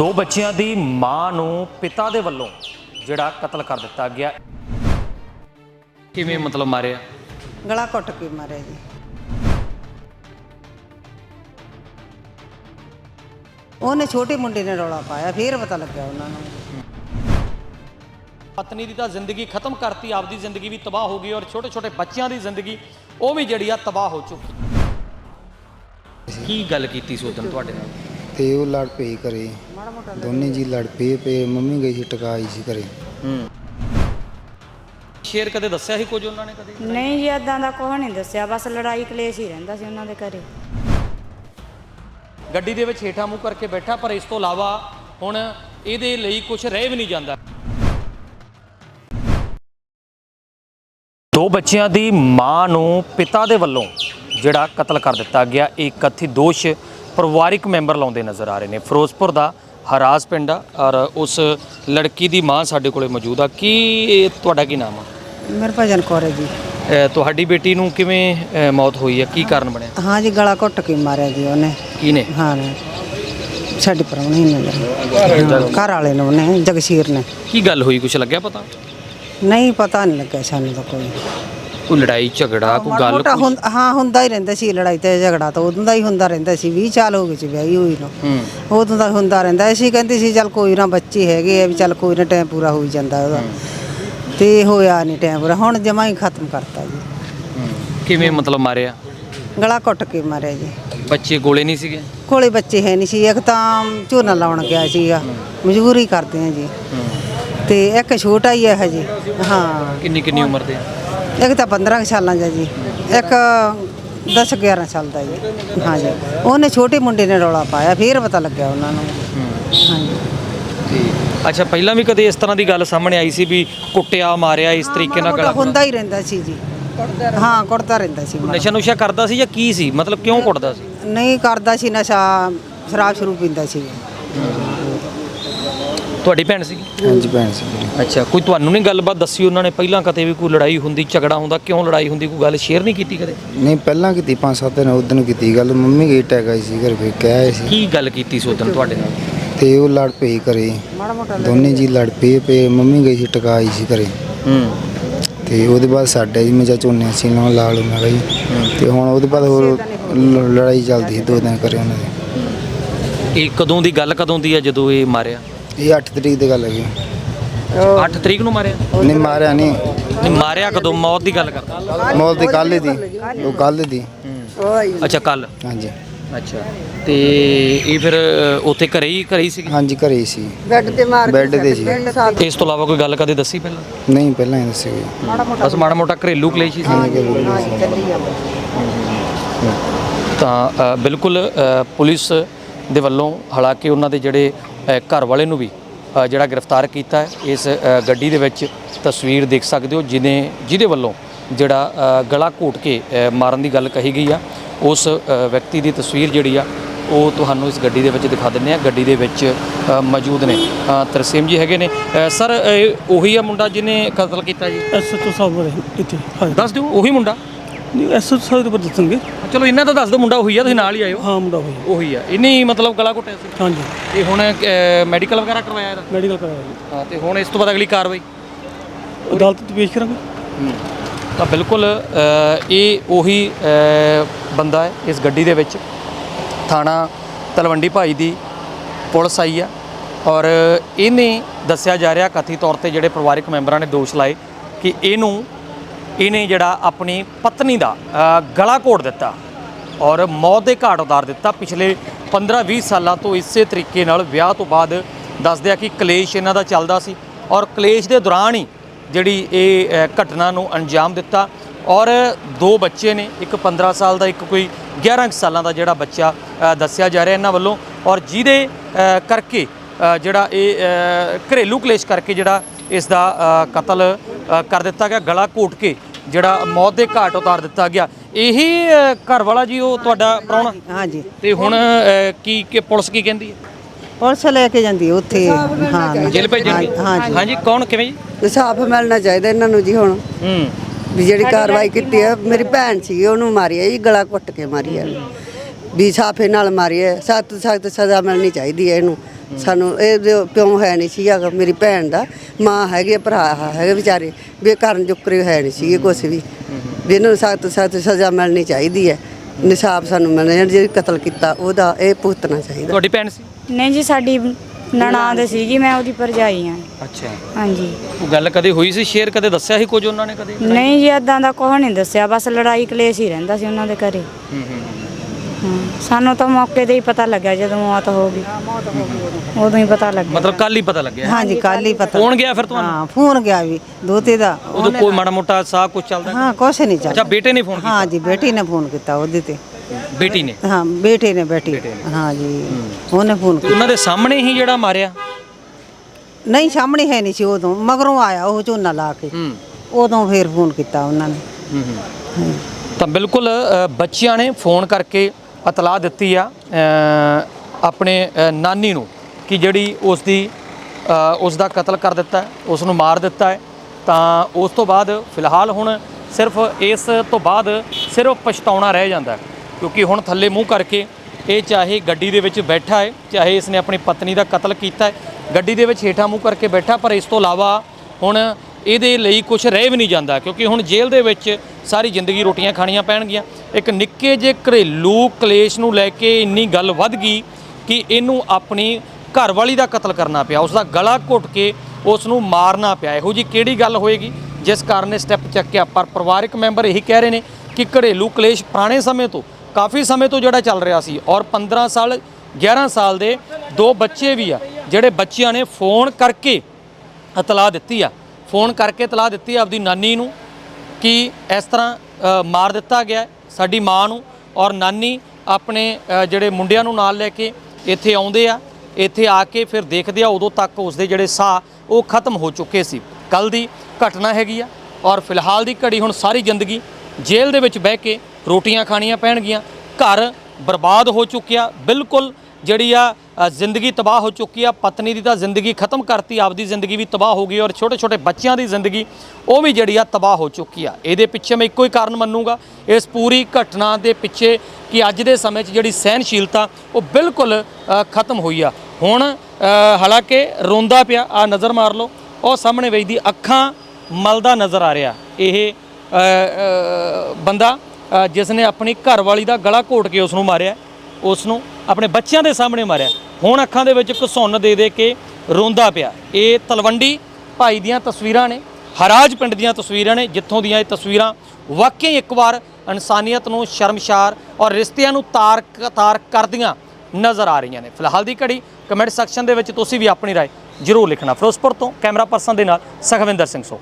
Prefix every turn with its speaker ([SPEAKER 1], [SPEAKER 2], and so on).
[SPEAKER 1] ਦੋ ਬੱਚਿਆਂ ਦੀ ਮਾਂ ਨੂੰ ਪਿਤਾ ਦੇ ਵੱਲੋਂ ਜਿਹੜਾ ਕਤਲ ਕਰ ਦਿੱਤਾ ਗਿਆ। ਕਿਵੇਂ ਮਤਲਬ ਮਾਰਿਆ?
[SPEAKER 2] ਗਲਾ ਘੁੱਟ ਕੇ ਮਾਰਿਆ ਜੀ। ਉਹਨੇ ਛੋਟੇ ਮੁੰਡੇ ਨੇ ਰੌਲਾ ਪਾਇਆ ਫੇਰ ਪਤਾ ਲੱਗਿਆ ਉਹਨਾਂ ਨੂੰ।
[SPEAKER 1] ਪਤਨੀ ਦੀ ਤਾਂ ਜ਼ਿੰਦਗੀ ਖਤਮ ਕਰਤੀ ਆਪਦੀ ਜ਼ਿੰਦਗੀ ਵੀ ਤਬਾਹ ਹੋ ਗਈ ਔਰ ਛੋਟੇ ਛੋਟੇ ਬੱਚਿਆਂ ਦੀ ਜ਼ਿੰਦਗੀ ਉਹ ਵੀ ਜਿਹੜੀ ਆ ਤਬਾਹ ਹੋ ਚੁੱਕੀ। ਕੀ ਗੱਲ ਕੀਤੀ ਸੀ ਉਦੋਂ ਤੁਹਾਡੇ ਨਾਲ?
[SPEAKER 3] ਤੇ ਉਹ ਲੜ ਪਈ ਘਰੇ। ਦੋਨੇ ਜੀ ਲੜ ਪਏ ਪਏ ਮੰਮੀ ਗਈ ਸੀ ਟਕਾਈ ਸੀ ਘਰੇ।
[SPEAKER 1] ਹੂੰ। ਸ਼ੇਰ ਕਦੇ ਦੱਸਿਆ ਸੀ ਕੁਝ ਉਹਨਾਂ ਨੇ ਕਦੇ?
[SPEAKER 4] ਨਹੀਂ ਜੀ ਇਦਾਂ ਦਾ ਕੁਛ ਨਹੀਂ ਦੱਸਿਆ। ਬਸ ਲੜਾਈ ਕਲੇਸ਼ ਹੀ ਰਹਿੰਦਾ ਸੀ ਉਹਨਾਂ ਦੇ ਘਰੇ।
[SPEAKER 1] ਗੱਡੀ ਦੇ ਵਿੱਚ ਹੇਠਾਂ ਮੂੰਹ ਕਰਕੇ ਬੈਠਾ ਪਰ ਇਸ ਤੋਂ ਇਲਾਵਾ ਹੁਣ ਇਹਦੇ ਲਈ ਕੁਝ ਰਹਿ ਵੀ ਨਹੀਂ ਜਾਂਦਾ। ਦੋ ਬੱਚਿਆਂ ਦੀ ਮਾਂ ਨੂੰ ਪਿਤਾ ਦੇ ਵੱਲੋਂ ਜਿਹੜਾ ਕਤਲ ਕਰ ਦਿੱਤਾ ਗਿਆ ਇਹ ਕਥਿਤ ਦੋਸ਼ ਪਰਿਵਾਰਿਕ ਮੈਂਬਰ ਲਾਉਂਦੇ ਨਜ਼ਰ ਆ ਰਹੇ ਨੇ। ਫਿਰੋਜ਼ਪੁਰ ਦਾ ਹਰਾਸ ਪਿੰਡ ਆ ਔਰ ਉਸ ਲੜਕੀ ਦੀ ਮਾਂ ਸਾਡੇ ਕੋਲੇ ਮੌਜੂਦ ਆ। ਕੀ ਤੁਹਾਡਾ ਕੀ ਨਾਮ ਆ?
[SPEAKER 2] ਮੇਰੇ ਭਜਨ ਕੌਰ ਹੈ ਜੀ।
[SPEAKER 1] ਤੁਹਾਡੀ ਬੇਟੀ ਨੂੰ ਕਿਵੇਂ ਮੌਤ ਹੋਈ ਆ? ਕੀ ਕਾਰਨ ਬਣਿਆ?
[SPEAKER 2] ਹਾਂ ਜੀ ਗਲਾ ਘੁੱਟ ਕੇ ਮਾਰਿਆ ਜੀ ਉਹਨੇ।
[SPEAKER 1] ਕੀ ਨੇ?
[SPEAKER 2] ਹਾਂ ਸਾਡੀ ਪ੍ਰਾਹੁਣੀ ਨੇ ਹਾਂ, ਘਰ ਵਾਲੇ ਨੇ ਉਹਨੇ ਜਗਸ਼ੀਰ ਨੇ।
[SPEAKER 1] ਕੀ ਗੱਲ ਹੋਈ? ਕੁਝ ਲੱਗਿਆ ਪਤਾ?
[SPEAKER 2] ਨਹੀਂ ਪਤਾ ਨਹੀਂ ਲੱਗਿਆ ਸਾਨੂੰ ਤਾਂ ਕੋਈ।
[SPEAKER 1] ਕੋਈ ਲੜਾਈ ਝਗੜਾ ਕੋਈ ਗੱਲ
[SPEAKER 2] ਮੋਟਾ ਹੁੰ- ਹਾਂ ਹੁੰਦਾ ਹੀ ਰਹਿੰਦਾ ਸੀ ਲੜਾਈ ਤੇ ਝਗੜਾ ਤਾਂ ਉਦੋਂ ਦਾ ਹੀ ਹੁੰਦਾ ਰਹਿੰਦਾ ਸੀ 20 ਸਾਲ ਹੋ ਗਏ ਸੀ ਵਿਆਹੀ ਹੋਈ ਨੂੰ।
[SPEAKER 1] ਹੂੰ।
[SPEAKER 2] ਉਦੋਂ ਦਾ ਹੁੰਦਾ ਰਹਿੰਦਾ ਅਸੀਂ ਕਹਿੰਦੇ ਸੀ ਚੱਲ ਕੋਈ ਨਾ ਬੱਚੇ ਹੈਗੇ ਆ ਵੀ ਚੱਲ ਕੋਈ ਨਾ ਟਾਈਮ ਪੂਰਾ ਹੋਈ ਜਾਂਦਾ ਉਹਦਾ। ਤੇ ਹੋਇਆ ਨਹੀਂ ਟਾਈਮ ਪੂਰਾ ਹੁਣ ਜਮਾ ਹੀ ਖਤਮ ਕਰਤਾ ਜੀ।
[SPEAKER 1] ਕਿਵੇਂ ਮਤਲਬ ਮਾਰਿਆ?
[SPEAKER 2] ਗਲਾ ਘੁੱਟ ਕੇ ਮਾਰਿਆ ਜੀ।
[SPEAKER 1] ਬੱਚੇ ਗੋਲੇ ਨਹੀਂ ਸੀਗੇ?
[SPEAKER 2] ਕੋਲੇ ਬੱਚੇ ਹੈ ਨਹੀਂ ਸੀ ਇੱਕ ਤਾਂ ਝੋਨਾ ਲਾਉਣ ਗਿਆ ਸੀਗਾ ਮਜ਼ਦੂਰੀ ਕਰਦੇ ਆ ਜੀ। ਤੇ ਇੱਕ ਛੋਟਾ ਹੀ ਹੈ ਹਜੇ ਹਾਂ।
[SPEAKER 1] ਕਿੰਨੀ ਕਿੰਨੀ ਉਮਰ ਦੇ?
[SPEAKER 2] ਇੱਕ ਤਾਂ 15 ਕੁ ਸਾਲਾਂ ਦਾ ਜੀ ਇੱਕ 10 11 ਸਾਲ ਦਾ ਜੀ। ਹਾਂ ਜੀ। ਉਹਨੇ ਛੋਟੇ ਮੁੰਡੇ ਨੇ ਰੌਲਾ ਪਾਇਆ ਫੇਰ ਪਤਾ ਲੱਗਿਆ ਉਹਨਾਂ ਨੂੰ। ਹਾਂ ਜੀ।
[SPEAKER 1] ਅੱਛਾ ਪਹਿਲਾਂ ਵੀ ਕਦੇ ਇਸ ਤਰ੍ਹਾਂ ਦੀ ਗੱਲ ਸਾਹਮਣੇ ਆਈ ਸੀ ਵੀ ਕੁੱਟਿਆ ਮਾਰਿਆ ਇਸ ਤਰੀਕੇ ਨਾਲ ਗਲਾ
[SPEAKER 2] ਹੁੰਦਾ ਹੀ ਰਹਿੰਦਾ ਸੀ ਜੀ। ਹਾਂ ਕੁੱਟਦਾ ਰਹਿੰਦਾ ਸੀ।
[SPEAKER 1] ਨਸ਼ਾ ਨੁਸ਼ਾ ਕਰਦਾ ਸੀ ਜਾਂ ਕੀ ਸੀ? ਮਤਲਬ ਕਿਉਂ ਕੁੱਟਦਾ ਸੀ?
[SPEAKER 2] ਨਹੀਂ ਕਰਦਾ ਸੀ ਨਸ਼ਾ ਸ਼ਰਾਬ ਸ਼ੁਰੂ ਪੀਂਦਾ ਸੀ।
[SPEAKER 1] ਤੁਹਾਡੀ ਭੈਣ ਸੀ
[SPEAKER 3] ਹਾਂਜੀ ਭੈਣ ਸੀ। ਮੇਰੀ।
[SPEAKER 1] ਅੱਛਾ ਕੋਈ ਤੁਹਾਨੂੰ ਨਹੀਂ ਗੱਲਬਾਤ ਦੱਸੀ ਉਹਨਾਂ ਨੇ? ਪਹਿਲਾਂ ਕਦੇ ਵੀ ਕੋਈ ਲੜਾਈ ਹੁੰਦੀ ਝਗੜਾ ਹੁੰਦਾ ਕਿਉਂ ਲੜਾਈ ਹੁੰਦੀ? ਕੋਈ ਗੱਲ ਸ਼ੇਅਰ ਨਹੀਂ ਕੀਤੀ ਕਦੇ?
[SPEAKER 3] ਨਹੀਂ ਪਹਿਲਾਂ ਕੀਤੀ ਪੰਜ ਸੱਤ ਦਿਨ ਉਦੋਂ ਕੀਤੀ ਗੱਲ। ਮੰਮੀ ਗਈ ਟਕਾਈ ਸੀ ਘਰੇ ਫਿਰ ਕਹਿ ਆਏ ਸੀ।
[SPEAKER 1] ਕੀ ਗੱਲ ਕੀਤੀ ਸੀ ਉਦੋਂ ਤੁਹਾਡੇ ਨਾਲ?
[SPEAKER 3] ਤੇ ਉਹ ਲੜ ਪਈ ਘਰੇ। ਦੋਨੇ ਜੀ ਲੜ ਪਏ ਪਏ ਮੰਮੀ ਗਈ ਸੀ ਟਕਾਈ ਸੀ ਘਰੇ।
[SPEAKER 1] ਹੂੰ।
[SPEAKER 3] ਤੇ ਉਹਦੇ ਬਾਅਦ ਸਾਡੇ ਜੀ ਮੇਰਾ ਝੋਨੇ ਸੀ ਨਾਲ ਲਾ ਲੂ ਮੈਂ ਜੀ। ਤੇ ਹੁਣ ਉਹਦੇ ਬਾਅਦ ਹੋਰ ਲ- ਲੜਾਈ ਚੱਲਦੀ ਸੀ ਦੋ ਦਿਨ ਕਰੇ ਉਹਨਾਂ ਦੇ।
[SPEAKER 1] ਇਹ ਕਦੋਂ ਦੀ ਗੱਲ ਕਦੋਂ ਦੀ ਹੈ ਜਦੋਂ ਇਹ ਮਾਰਿਆ?
[SPEAKER 3] ਇਹ 8 ਤਰੀਕ ਦੀ ਗੱਲ ਹੈਗੀ।
[SPEAKER 1] 8 ਤਰੀਕ ਨੂੰ ਮਾਰਿਆ?
[SPEAKER 3] ਨਹੀਂ ਮਾਰਿਆ ਨਹੀਂ।
[SPEAKER 1] ਨਹੀਂ ਮਾਰਿਆ ਕਦੋਂ? ਮੌਤ ਦੀ ਗੱਲ ਕਰਦਾ
[SPEAKER 3] ਮੌਤ ਦੀ ਕੱਲ ਦੀ। ਉਹ ਕੱਲ ਦੀ।
[SPEAKER 1] ਅੱਛਾ ਕੱਲ
[SPEAKER 3] ਹਾਂਜੀ।
[SPEAKER 1] ਅੱਛਾ। ਤੇ ਇਹ ਫਿਰ ਅ, ਉੱਥੇ ਘਰੇ ਹੀ ਘਰੇ ਹੀ ਸੀ
[SPEAKER 3] ਹਾਂਜੀ ਘਰੇ ਹੀ ਸੀ। ਬੈੱਡ ਤੇ ਮਾਰ ਬੈੱਡ ਤੇ ਸੀ।
[SPEAKER 1] ਇਸ ਤੋਂ ਇਲਾਵਾ ਕੋਈ ਗੱਲ ਕਦੇ ਦੱਸੀ ਪਹਿਲਾਂ?
[SPEAKER 3] ਨਹੀਂ ਪਹਿਲਾਂ ਹੀ ਦੱਸੀ ਗਈ
[SPEAKER 1] ਬਸ ਮਾੜਾ ਮੋਟਾ ਘਰੇਲੂ ਕਲੇਸ਼ ਹੀ ਸੀ। ਤਾਂ ਅ, ਬਿਲਕੁਲ ਅ, ਪੁਲਿਸ ਦੇ ਵੱਲੋਂ ਹਾਲਾਂਕਿ ਉਹਨਾਂ ਦੇ ਜਿਹੜੇ ਘਰ ਵਾਲੇ ਨੂੰ ਵੀ ਜਿਹੜਾ ਗ੍ਰਿਫਤਾਰ ਕੀਤਾ ਇਸ ਗੱਡੀ ਦੇ ਵਿੱਚ ਤਸਵੀਰ ਦੇਖ ਸਕਦੇ ਹੋ ਜਿਹਨੇ ਜਿਹਦੇ ਵੱਲੋਂ ਜਿਹੜਾ ਗਲਾ ਘੋਟ ਕੇ ਮਾਰਨ ਦੀ ਗੱਲ ਕਹੀ ਗਈ ਆ। ਉਸ ਵਿਅਕਤੀ ਦੀ ਤਸਵੀਰ ਜਿਹੜੀ ਆ ਉਹ ਤੁਹਾਨੂੰ ਇਸ ਗੱਡੀ ਦੇ ਵਿੱਚ ਦਿਖਾ ਦਿੰਨੇ ਆ। ਗੱਡੀ ਦੇ ਵਿੱਚ ਮੌਜੂਦ ਨੇ ਤਰਸੇਮ ਜੀ ਹੈਗੇ ਨੇ। ਸਰ ਉਹੀ ਆ ਮੁੰਡਾ ਜਿਹਨੇ ਕਤਲ ਕੀਤਾ ਜੀ?
[SPEAKER 5] ਐਸਐਚਓ ਸਾਹਿਬ ਬਾਰੇ ਇੱਥੇ
[SPEAKER 1] ਦੱਸ ਦਿਓ ਉਹੀ ਮੁੰਡਾ?
[SPEAKER 5] ਨਹੀਂ ਐਸਐਚਓ ਸਾਹਿਬ ਦੇ ਬਾਰੇ ਦੱਸਣਗੇ।
[SPEAKER 1] ਚਲੋ ਇਹਨਾਂ ਤਾਂ ਦੱਸ ਦਿਓ ਮੁੰਡਾ ਉਹੀ ਆ ਤੁਸੀਂ ਨਾਲ ਹੀ ਆਇਓ।
[SPEAKER 5] ਹਾਂ ਮੁੰਡਾ ਹੋਈ
[SPEAKER 1] ਉਹੀ ਆ। ਇਹਨੇ ਮਤਲਬ ਗਲਾ ਘੁੱਟਿਆ ਸੀ।
[SPEAKER 5] ਹਾਂਜੀ।
[SPEAKER 1] ਤੇ ਹੁਣ ਮੈਡੀਕਲ ਵਗੈਰਾ ਕਰਵਾਇਆ ਇਹਦਾ?
[SPEAKER 5] ਮੈਡੀਕਲ ਕਰਾਇਆ ਜੀ।
[SPEAKER 1] ਹਾਂ ਤੇ ਹੁਣ ਇਸ ਤੋਂ ਬਾਅਦ ਅਗਲੀ ਕਾਰਵਾਈ?
[SPEAKER 5] ਅਦਾਲਤ 'ਚ ਪੇਸ਼ ਕਰਾਂਗੇ।
[SPEAKER 1] ਤਾਂ ਬਿਲਕੁਲ ਇਹ ਉਹੀ ਬੰਦਾ ਹੈ ਇਸ ਗੱਡੀ ਦੇ ਵਿੱਚ। ਥਾਣਾ ਤਲਵੰਡੀ ਭਾਈ ਦੀ ਪੁਲਿਸ ਆਈ ਆ। ਔਰ ਇਹਨੇ ਦੱਸਿਆ ਜਾ ਰਿਹਾ ਕਥਿਤ ਤੌਰ ਤੇ ਜਿਹੜੇ ਪਰਿਵਾਰਕ ਮੈਂਬਰਾਂ ਨੇ ਦੋਸ਼ ਲਾਏ ਕਿ ਇਹਨੂੰ ਇਹਨੇ ਜਿਹੜਾ ਆਪਣੀ ਪਤਨੀ ਦਾ ਗਲਾ ਘੋਟ ਦਿੱਤਾ ਔਰ ਮੌਤ ਦੇ ਘਾਟ ਉਤਾਰ ਦਿੱਤਾ। ਪਿਛਲੇ 15-20 ਸਾਲਾਂ ਤੋਂ ਇਸੇ ਤਰੀਕੇ ਨਾਲ ਵਿਆਹ ਤੋਂ ਬਾਅਦ ਦੱਸਦੇ ਆ ਕਿ ਕਲੇਸ਼ ਇਹਨਾਂ ਦਾ ਚੱਲਦਾ ਸੀ ਔਰ ਕਲੇਸ਼ ਦੇ ਦੌਰਾਨ ਹੀ ਜਿਹੜੀ ਇਹ ਘਟਨਾ ਨੂੰ ਅੰਜਾਮ ਦਿੱਤਾ ਔਰ ਦੋ ਬੱਚੇ ਨੇ, ਇੱਕ 15 ਸਾਲ ਦਾ, ਇੱਕ ਕੋਈ 11 ਕੁ ਸਾਲਾਂ ਦਾ ਜਿਹੜਾ ਬੱਚਾ ਦੱਸਿਆ ਜਾ ਰਿਹਾ ਇਹਨਾਂ ਵੱਲੋਂ ਔਰ ਜਿਹਦੇ ਕਰਕੇ ਜਿਹੜਾ ਇਹ ਘਰੇਲੂ ਕਲੇਸ਼ ਕਰਕੇ ਜਿਹੜਾ ਇਸ ਦਾ ਕਤਲ ਕਰ ਦਿੱਤਾ ਗਿਆ ਗਲਾ ਘੋਟ ਕੇ ਜਿਹੜਾ ਮੌਤ ਦੇ ਘਾਟ ਉਤਾਰ ਦਿੱਤਾ ਗਿਆ। ਇਹੀ ਘਰ ਵਾਲਾ ਜੀ ਉਹ ਤੁਹਾਡਾ ਪ੍ਰਾਹੁਣਾ?
[SPEAKER 2] ਹਾਂ ਜੀ
[SPEAKER 1] ਤੇ ਹੁਣ ਅ, ਕੀ ਕਿ ਪੁਲਿਸ ਕੀ ਕਹਿੰਦੀ ਹੈ?
[SPEAKER 2] ਪੁਲਿਸ ਲੈ ਕੇ ਜਾਂਦੀ ਹੈ ਉੱਥੇ। ਹਾਂ
[SPEAKER 1] ਜੇਲ੍ਹ ਭੇਜਣਗੇ
[SPEAKER 2] ਹਾਂ ਜੀ
[SPEAKER 1] ਹਾਂਜੀ ਕੌਣ ਕਿਵੇਂ ਜੀ?
[SPEAKER 6] ਇਨਸਾਫ ਮਿਲਣਾ ਚਾਹੀਦਾ ਇਹਨਾਂ ਨੂੰ ਜੀ ਹੁਣ।
[SPEAKER 1] ਹੂੰ।
[SPEAKER 6] ਵੀ ਜਿਹੜੀ ਕਾਰਵਾਈ ਕੀਤੀ ਹੈ ਮੇਰੀ ਭੈਣ ਸੀ ਉਹਨੂੰ ਮਾਰੀ ਹੈ ਜੀ ਗਲਾ ਘੁੱਟ ਕੇ ਮਾਰੀ ਹੈ। ਵੀ ਸਾਫੇ ਨਾਲ ਮਾਰੀ ਹੈ ਸਖਤ ਸਖਤ ਸਜ਼ਾ ਮਿਲਣੀ ਚਾਹੀਦੀ ਹੈ ਇਹਨੂੰ। ਸਾਨੂੰ ਇਹ ਜੋ ਪਿਓ ਹੈ ਨਹੀਂ ਸੀਗਾ ਮੇਰੀ ਭੈਣ ਦਾ ਮਾਂ ਹੈਗੀ ਭਰਾ ਹੈਗੇ ਵਿਚਾਰੇ ਵੀ ਇਹ ਕਰਨ ਜੁਕਰੇ ਹੈ ਨਹੀਂ ਸੀਗੇ ਕੁਛ ਵੀ। ਵੀ ਇਹਨਾਂ ਨੂੰ ਸਖਤ ਸਖਤ ਸਜ਼ਾ ਮਿਲਣੀ ਚਾਹੀਦੀ ਹੈ। ਨਿਸ਼ਾਬ ਸਾਨੂੰ ਮਿਲਣਾ। ਜਿਹੜਾ ਕਤਲ ਕੀਤਾ ਉਹਦਾ ਇਹ ਭੁਗਤਣਾ ਚਾਹੀਦਾ।
[SPEAKER 1] ਤੁਹਾਡੀ ਭੈਣ ਸੀ?
[SPEAKER 4] ਨਹੀਂ ਜੀ ਸਾਡੀ ਨਨਾਣ ਸੀਗੀ ਮੈਂ ਉਹਦੀ ਭਰਜਾਈ ਆ
[SPEAKER 1] ਅੱਛਾ।
[SPEAKER 4] ਹਾਂਜੀ।
[SPEAKER 1] ਉਹ ਗੱਲ ਕਦੇ ਹੋਈ ਸੀ ਸ਼ੇਅਰ ਕਦੇ ਦੱਸਿਆ ਸੀ ਕੁਝ ਉਹਨਾਂ ਨੇ ਕਦੇ?
[SPEAKER 4] ਨਹੀਂ ਜੀ ਇਦਾਂ ਦਾ ਕੁਛ ਨਹੀਂ ਦੱਸਿਆ ਬਸ ਲੜਾਈ ਕਲੇਸ਼ ਹੀ ਰਹਿੰਦਾ ਸੀ ਉਹਨਾਂ ਦੇ ਘਰੇ।
[SPEAKER 1] ਹੂੰ ਹਾਂ।
[SPEAKER 4] ਸਾਨੂੰ ਤਾਂ ਮੌਕੇ ਤੇ ਹੀ ਪਤਾ ਲੱਗਿਆ ਜਦੋਂ ਮੌਤ ਹੋ ਗਈ। ਉਦੋਂ। ਹੀ ਪਤਾ ਲੱਗਿਆ।
[SPEAKER 1] ਮਤਲਬ ਕੱਲ ਹੀ ਪਤਾ ਲੱਗਿਆ।
[SPEAKER 2] ਹਾਂਜੀ ਕੱਲ ਹੀ ਪਤਾ
[SPEAKER 1] ਕੌਣ ਗਿਆ ਫਿਰ ਤੁਹਾਨੂੰ?
[SPEAKER 2] ਹਾਂ ਫੋਨ ਗਿਆ ਵੀ ਦੋਤੇ ਦਾ।
[SPEAKER 1] ਉਦੋਂ ਕੋਈ ਮਾੜਾ ਮੋਟਾ ਸਾਹ ਕੁਝ ਚੱਲਦਾ?
[SPEAKER 2] ਹਾਂ ਕੁਛ ਨਹੀਂ
[SPEAKER 1] ਅੱਛਾ
[SPEAKER 2] ਚੱਲਦਾ
[SPEAKER 1] ਬੇਟੇ ਨੇ ਫੋਨ
[SPEAKER 2] ਹਾਂ ਜੀ ਬੇਟੀ ਨੇ ਫੋਨ ਕੀਤਾ ਉਹਦੇ ਤੇ।
[SPEAKER 1] ਕੀਤਾ ਬੇਟੀ ਨੇ?
[SPEAKER 2] ਹਾਂ ਬੇਟੇ ਨੇ ਬੇਟੀ। ਹਾਂ ਜੀ ਉਹਨੇ ਫੋਨ
[SPEAKER 1] ਤੇ ਉਹਨਾਂ ਦੇ ਸਾਹਮਣੇ ਹੀ ਜਿਹੜਾ ਮਾਰਿਆ?
[SPEAKER 2] ਨਹੀਂ ਸਾਹਮਣੇ ਹੈ ਨਹੀਂ ਸੀ ਉਦੋਂ। ਮਗਰੋਂ ਆਇਆ ਉਹ ਝੋਨਾ ਲਾ ਕੇ।
[SPEAKER 1] ਹੂੰ।
[SPEAKER 2] ਉਦੋਂ ਫੇਰ ਫੋਨ ਕੀਤਾ ਉਹਨਾਂ ਨੇ।
[SPEAKER 1] ਹੂੰ ਹੂੰ। ਤਾਂ ਬਿਲਕੁਲ ਬੱਚਿਆਂ ਨੇ ਫੋਨ ਕਰਕੇ ਇਤਲਾਹ ਦਿੱਤੀ ਆ ਆਪਣੇ ਨਾਨੀ ਨੂੰ ਕਿ ਜਿਹੜੀ ਉਸ ਦੀ ਉਸ ਦਾ ਕਤਲ ਕਰ ਦਿੱਤਾ ਉਸ ਨੂੰ ਮਾਰ ਦਿੱਤਾ ਹੈ। ਤਾਂ ਉਸ ਤੋਂ ਬਾਅਦ ਫਿਲਹਾਲ ਹੁਣ ਸਿਰਫ ਇਸ ਤੋਂ ਬਾਅਦ ਸਿਰਫ ਪਛਤਾਉਣਾ ਰਹਿ ਜਾਂਦਾ ਕਿਉਂਕਿ ਹੁਣ ਥੱਲੇ ਮੂੰਹ ਕਰਕੇ ਇਹ ਚਾਹੇ ਗੱਡੀ ਦੇ ਵਿੱਚ ਬੈਠਾ ਹੈ, ਚਾਹੇ ਇਸ ਨੇ ਆਪਣੀ ਪਤਨੀ ਦਾ ਕਤਲ ਕੀਤਾ ਹੈ, ਗੱਡੀ ਦੇ ਵਿੱਚ ਹੇਠਾਂ ਮੂੰਹ ਕਰਕੇ ਬੈਠਾ, ਪਰ ਇਸ ਤੋਂ ਇਲਾਵਾ ਹੁਣ ਇਹਦੇ ਲਈ ਕੁਝ ਰਹਿ ਵੀ ਨਹੀਂ ਜਾਂਦਾ, ਕਿਉਂਕਿ ਹੁਣ ਜੇਲ੍ਹ ਦੇ ਵਿੱਚ ਸਾਰੀ ਜ਼ਿੰਦਗੀ ਰੋਟੀਆਂ ਖਾਣੀਆਂ ਪੈਣਗੀਆਂ। ਇੱਕ ਨਿੱਕੇ ਜਿਹੇ ਘਰੇਲੂ ਕਲੇਸ਼ ਨੂੰ ਲੈ ਕੇ ਇੰਨੀ ਗੱਲ ਵੱਧ ਗਈ ਕਿ ਇਹਨੂੰ ਆਪਣੀ ਘਰਵਾਲੀ ਦਾ ਕਤਲ ਕਰਨਾ ਪਿਆ। ਉਸ ਦਾ ਗਲਾ ਘੁੱਟ ਕੇ ਉਸ ਨੂੰ ਮਾਰਨਾ ਪਿਆ। ਇਹੋ ਜੀ ਕਿਹੜੀ ਗੱਲ ਹੋਏਗੀ? ਜਿਸ ਕਾਰਨ ਇਹ ਸਟੈਪ ਚੱਕਿਆ ਪਰ ਪਰਿਵਾਰਕ ਮੈਂਬਰ ਇਹੀ ਕਹਿ ਰਹੇ ਨੇ ਕਿ ਘਰੇਲੂ ਕਲੇਸ਼ ਪੁਰਾਣੇ ਸਮੇਂ ਤੋਂ, ਕਾਫੀ ਸਮੇਂ ਤੋਂ ਜਿਹੜਾ ਚੱਲ ਰਿਹਾ ਸੀ ਔਰ 15 ਸਾਲ 11 ਸਾਲ ਦੇ ਦੋ ਬੱਚੇ ਵੀ ਆ, ਜਿਹੜੇ ਬੱਚਿਆਂ ਨੇ ਫੋਨ ਕਰਕੇ ਇਤਲਾਹ ਦਿੱਤੀ ਆ। ਫੋਨ ਕਰਕੇ ਤਲਾਹ ਦਿੱਤੀ ਆਪਦੀ ਨਾਨੀ ਨੂੰ ਕਿ ਇਸ ਤਰ੍ਹਾਂ ਮਾਰ ਦਿੱਤਾ ਗਿਆ ਸਾਡੀ ਮਾਂ ਨੂੰ ਔਰ ਨਾਨੀ ਆਪਣੇ ਜਿਹੜੇ ਮੁੰਡਿਆਂ ਨੂੰ ਨਾਲ ਲੈ ਕੇ ਇੱਥੇ ਆਉਂਦੇ ਆ, ਇੱਥੇ ਆ ਕੇ ਫਿਰ ਦੇਖਦੇ ਆ ਉਦੋਂ ਤੱਕ ਉਸਦੇ ਜਿਹੜੇ ਸਾਹ ਉਹ ਖਤਮ ਹੋ ਚੁੱਕੇ ਸੀ। ਕੱਲ ਦੀ ਘਟਨਾ ਹੈਗੀ ਆ ਔਰ ਫਿਲਹਾਲ ਦੀ ਘੜੀ ਹੁਣ ਸਾਰੀ ਜ਼ਿੰਦਗੀ ਜੇਲ੍ਹ ਦੇ ਵਿੱਚ ਬਹਿ ਕੇ ਰੋਟੀਆਂ ਖਾਣੀਆਂ ਪੈਣਗੀਆਂ। ਘਰ ਬਰਬਾਦ ਹੋ ਚੁੱਕਿਆ, ਬਿਲਕੁਲ ਜਿਹੜੀ ਆ ਜ਼ਿੰਦਗੀ ਤਬਾਹ ਹੋ ਚੁੱਕੀ ਆ, ਪਤਨੀ ਦੀ ਤਾਂ ਜ਼ਿੰਦਗੀ ਖਤਮ ਕਰਤੀ, ਆਪਦੀ ਜ਼ਿੰਦਗੀ ਵੀ ਤਬਾਹ ਹੋ ਗਈ ਔਰ ਛੋਟੇ ਛੋਟੇ ਬੱਚਿਆਂ ਦੀ ਜ਼ਿੰਦਗੀ, ਉਹ ਵੀ ਜਿਹੜੀ ਆ ਤਬਾਹ ਹੋ ਚੁੱਕੀ ਆ। ਇਹਦੇ ਪਿੱਛੇ ਮੈਂ ਇੱਕੋ ਹੀ ਕਾਰਨ ਮੰਨੂਗਾ, ਇਸ ਪੂਰੀ ਘਟਨਾ ਦੇ ਪਿੱਛੇ ਕਿ ਅੱਜ ਦੇ ਸਮੇਂ 'ਚ ਜਿਹੜੀ ਸਹਿਨਸ਼ੀਲਤਾ ਉਹ ਬਿਲਕੁਲ ਖਤਮ ਹੋਈ ਆ। ਹੁਣ ਹਾਲਾਂਕਿ ਰੋਂਦਾ ਪਿਆ, ਆ ਨਜ਼ਰ ਮਾਰ ਲਓ, ਉਹ ਸਾਹਮਣੇ ਵੇਚਦੀ ਅੱਖਾਂ ਮਲਦਾ ਨਜ਼ਰ ਆ ਰਿਹਾ। ਇਹ ਬੰਦਾ ਜਿਸ ਨੇ ਆਪਣੀ ਘਰਵਾਲੀ ਦਾ ਗਲਾ ਘੋਟ ਕੇ ਉਸ ਨੂੰ ਮਾਰਿਆ। ਉਸ ਨੂੰ ਆਪਣੇ ਬੱਚਿਆਂ ਦੇ ਸਾਹਮਣੇ ਮਾਰਿਆ ਹੁਣ ਅੱਖਾਂ ਦੇ ਵਿੱਚ ਘਸੁੰਨ ਦੇ ਦੇ ਕੇ ਰੋਂਦਾ ਪਿਆ ਇਹ ਤਲਵੰਡੀ ਭਾਈ ਦੀਆਂ ਤਸਵੀਰਾਂ ਨੇ ਹਰਾਜ ਪਿੰਡ ਦੀਆਂ ਤਸਵੀਰਾਂ ਨੇ ਜਿੱਥੋਂ ਦੀਆਂ ਇਹ ਤਸਵੀਰਾਂ ਵਾਕਈ ਇੱਕ ਵਾਰ ਇਨਸਾਨੀਅਤ ਨੂੰ ਸ਼ਰਮਸ਼ਾਰ ਔਰ ਰਿਸ਼ਤਿਆਂ ਨੂੰ ਤਾਰ ਤਾਰ ਕਰਦੀਆਂ ਨਜ਼ਰ ਆ ਰਹੀਆਂ ਨੇ ਫਿਲਹਾਲ ਦੀ ਘੜੀ ਕਮੈਂਟ ਸੈਕਸ਼ਨ ਦੇ ਵਿੱਚ ਤੁਸੀਂ ਵੀ ਆਪਣੀ رائے ਜ਼ਰੂਰ ਲਿਖਣਾ ਫਿਰੋਜ਼ਪੁਰ ਤੋਂ ਕੈਮਰਾ ਪਰਸਨ ਦੇ ਨਾਲ ਸਖਵਿੰਦਰ ਸਿੰਘ ਸੁਖ